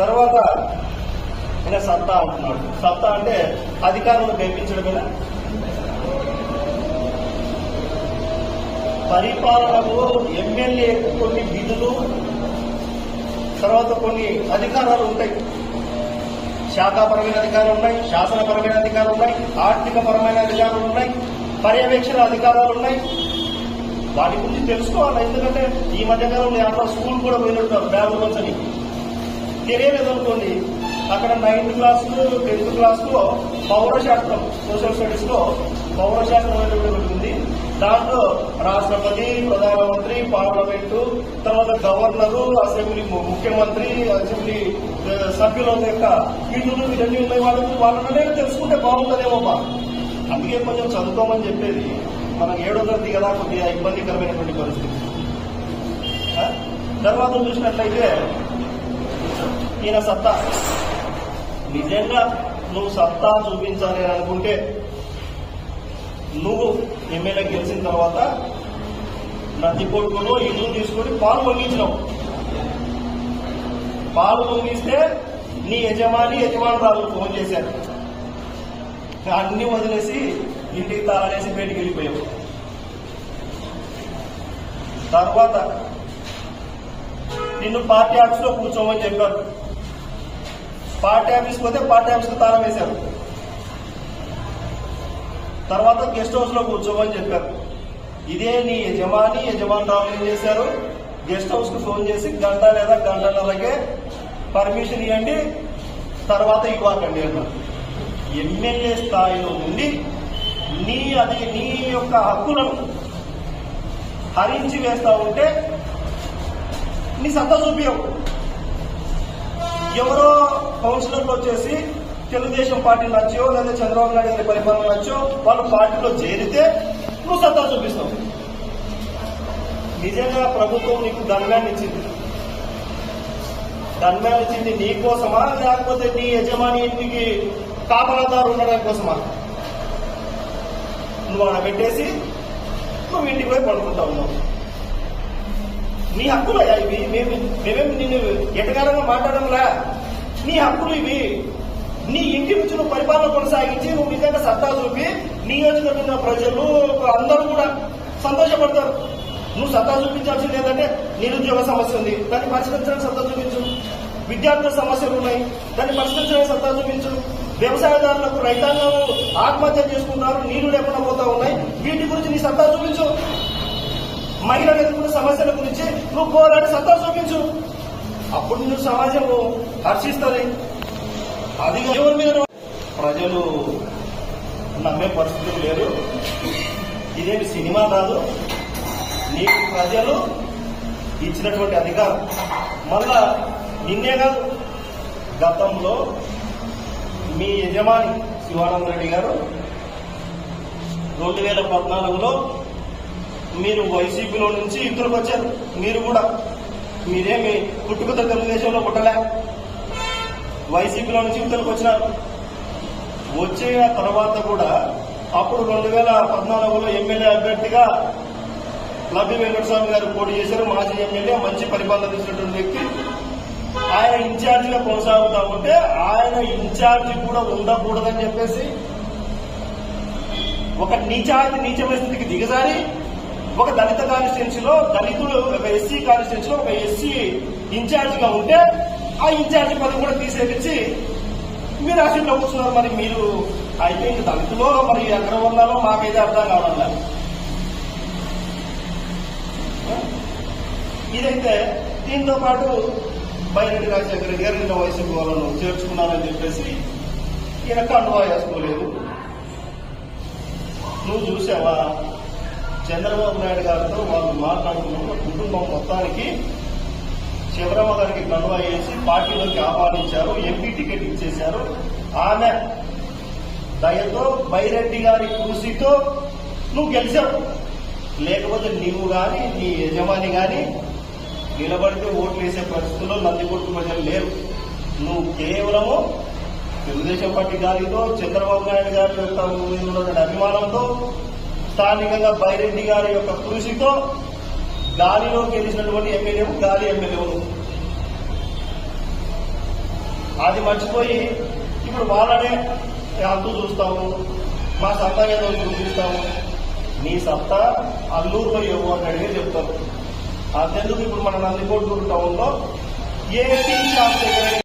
తర్వాత ఆయన సత్తా అంటున్నాడు. సత్తా అంటే అధికారులను కల్పించడమేనా పరిపాలనకు ఎమ్మెల్యే కొన్ని విధులు తర్వాత కొన్ని అధికారాలు ఉంటాయి. శాఖాపరమైన అధికారాలు ఉన్నాయి శాసనపరమైన అధికారాలు ఉన్నాయి ఆర్థిక పరమైన అధికారాలు ఉన్నాయి పర్యవేక్షణ అధికారాలు ఉన్నాయి. వాటి గురించి తెలుసుకోవాలి ఎందుకంటే ఈ మధ్యకాలంలో అట్లా స్కూల్ కూడా పోయినట్టున్నారు బ్యాంగ్లూర్ అని తెలియలేదు అనుకోండి అక్కడ నైన్త్ క్లాస్ టెన్త్ క్లాస్లో పౌరశాస్త్రం సోషల్ స్టడీస్లో పౌరశాస్త్రం అనేది ఉంటుంది దాంట్లో రాష్ట్రపతి ప్రధానమంత్రి పార్లమెంటు తర్వాత గవర్నరు అసెంబ్లీ ముఖ్యమంత్రి అసెంబ్లీ సభ్యుల యొక్క విధులు ఇవన్నీ ఉన్నాయి వాళ్ళకి. వాళ్ళనే తెలుసుకుంటే బాగుంటుందేమో అందుకే కొంచెం చదువుకోమని చెప్పేది. మనం ఏడో తరగతి కదా కొద్దిగా ఇబ్బందికరమైనటువంటి పరిస్థితి. తర్వాత చూసినట్లయితే ఈయన సత్తా. నిజంగా నువ్వు సత్తా చూపించాలి అని అనుకుంటే నువ్వు ఎమ్మెల్యే గెలిచిన తర్వాత నది కొడుకులో ఇల్లు తీసుకొని పాలు పొంగించినావు. పాలు పొంగిస్తే నీ యజమాని యజమానురాలు ఫోన్ చేశారు. అన్ని వదిలేసి ఇంటికి తాళనేసి బయటికి వెళ్ళిపోయావు. తర్వాత నిన్ను పార్టీ ఆఫీస్లో కూర్చోమని చెప్పారు. పార్టీ ఆఫీస్ పోతే పార్టీ ఆఫీస్ తాళం వేశారు. తర్వాత గెస్ట్ హౌస్లో కూర్చోమని చెప్పారు. ఇదే నీ యజమాని యజమానురాలు ఏం చేశారు? గెస్ట్ హౌస్కు ఫోన్ చేసి గంట లేదా గంటన్నరకే పర్మిషన్ ఇవ్వండి తర్వాత ఇవ్వకండి అన్నారు. ఎమ్మెల్యే స్థాయిలో ఉండి నీ అది నీ యొక్క హక్కులను హరించి వేస్తా ఉంటే నీ సత్తా చూపించవు ఎవరో కౌన్సిలర్లు వచ్చేసి తెలుగుదేశం పార్టీ నచ్చో లేదా చంద్రబాబు నాయుడు గారి పరిపాలన నచ్చో వాళ్ళు పార్టీలో చేరితే నువ్వు సత్తా చూపిస్తావు. నిజంగా ప్రభుత్వం నీకు దండాన్ని ఇచ్చింది. దండాన్ని ఇచ్చింది నీ కోసమా లేకపోతే నీ యజమాని ఇంటికి కాపలాదారు ఉండడం కోసమా? నువ్వు ఆడ పెట్టేసి నువ్వు ఇంటికి పోయి పడుకుంటా ఉన్నావు. నీ హక్కులు ఇవి మేము మేమేం నిన్ను ఎటగారంగా మాట్లాడంలా నీ హక్కులు ఇవి. నీ ఇంటి నుంచి నువ్వు పరిపాలన కొనసాగించి నువ్వు నిజంగా సత్తా చూపి నియోజకవర్గ ప్రజలు అందరూ కూడా సంతోషపడతారు. నువ్వు సత్తా చూపించాల్సింది ఏంటంటే నిరుద్యోగ సమస్య ఉంది. దాన్ని పరిష్కరించడానికి సత్తా చూపించు. విద్యార్థుల సమస్యలు ఉన్నాయి. దాన్ని పరిష్కరించడానికి సత్తా చూపించు. వ్యవసాయదారులకు రైతాంగం ఆత్మహత్య చేసుకుంటున్నారు. నీళ్ళు లేకుండా పోతా ఉన్నాయి. వీటి గురించి నీ సత్తా చూపించు. మహిళలు ఎదుర్కొన్న సమస్యల గురించి నువ్వు పోరాడి సత్తా చూపించు. అప్పుడు నువ్వు సమాజం హర్షిస్తుంది. అది ఎవరి మీద ప్రజలు నమ్మే పరిస్థితులు లేరు. ఇదేమి సినిమా కాదు. నీకు ప్రజలు ఇచ్చినటువంటి అధికారం. మళ్ళా నిన్నే కాదు. గతంలో మీ యజమాని శివానంద రెడ్డి గారు రెండు వేల పద్నాలుగులో మీరు వైసీపీలో నుంచి ఇద్దరికి వచ్చారు. మీరు కూడా మీరేమి పుట్టుకతో తెలుగుదేశంలో పుట్టలే? వైసీపీలో నుంచి ఇద్దరికి వచ్చినారు. వచ్చిన తర్వాత కూడా అప్పుడు రెండు వేల పద్నాలుగులో ఎమ్మెల్యే అభ్యర్థిగా లబ్బి వెంకటస్వామి గారు పోటీ చేశారు. మాజీ ఎమ్మెల్యే మంచి పరిపాలన చేసినటువంటి వ్యక్తి. ఆయన ఇన్ఛార్జిగా కొనసాగుతా ఉంటే ఆయన ఇన్ఛార్జి కూడా ఉండకూడదని చెప్పేసి ఒక నీచాతి నీచమైన స్థితికి దిగజారి ఒక దళిత కాన్స్టిట్యున్సీలో దళితుడు ఒక ఎస్సీ కాన్స్టిట్యున్సీలో ఒక ఎస్సీ ఇన్ఛార్జ్గా ఉంటే ఆ ఇన్ఛార్జ్ పదవి కూడా తీసేపించి మీరు అసెంబ్లీలో కూర్చున్నారు. మరి మీరు అయితే ఇంక దళితులో మరి ఎక్కడ ఉన్నారో మాకైతే అర్థం కావడం లేదు. ఇదైతే దీంతో పాటు బైరెడ్డి రాజశేఖర్ గారు నిన్న వైసీపీ వాళ్ళను చేర్చుకున్నారని చెప్పేసి ఈయన కండువా వేసుకోలేదు. నువ్వు చూసావా? చంద్రబాబు నాయుడు గారితో వాళ్ళు మాట్లాడుతున్నప్పుడు కుటుంబం మొత్తానికి శివరామ గారికి కండువా వేసి పార్టీలోకి ఆహ్వానించారు ఎంపీ టికెట్ ఇచ్చేశారు. ఆమె దయతో బైరెడ్డి గారి కృషితో నువ్వు గెలిచావు. లేకపోతే నీవు గాని నీ యజమాని గాని నిలబడితే ఓట్లు వేసే పరిస్థితుల్లో నందికొట్టు ప్రజలు లేరు. నువ్వు కేవలము తెలుగుదేశం పార్టీ గాలితో చంద్రబాబు నాయుడు గారి యొక్క అభిమానంతో స్థానికంగా బైరెడ్డి గారి యొక్క కృషితో గాలిలో గెలిచినటువంటి ఎమ్మెల్యేవు గాలి ఎమ్మెల్యేవు అది మర్చిపోయి ఇప్పుడు వాళ్ళనే అంతూ చూస్తాము మా సత్తా ఏదో చూపిస్తాము. నీ సత్తా అల్లూరులో ఏమో అని అడిగే చెప్తారు. అంతెందుకు ఇప్పుడు మన నందికోటూరు టౌన్లో ఏ టీ షాప్ దగ్గర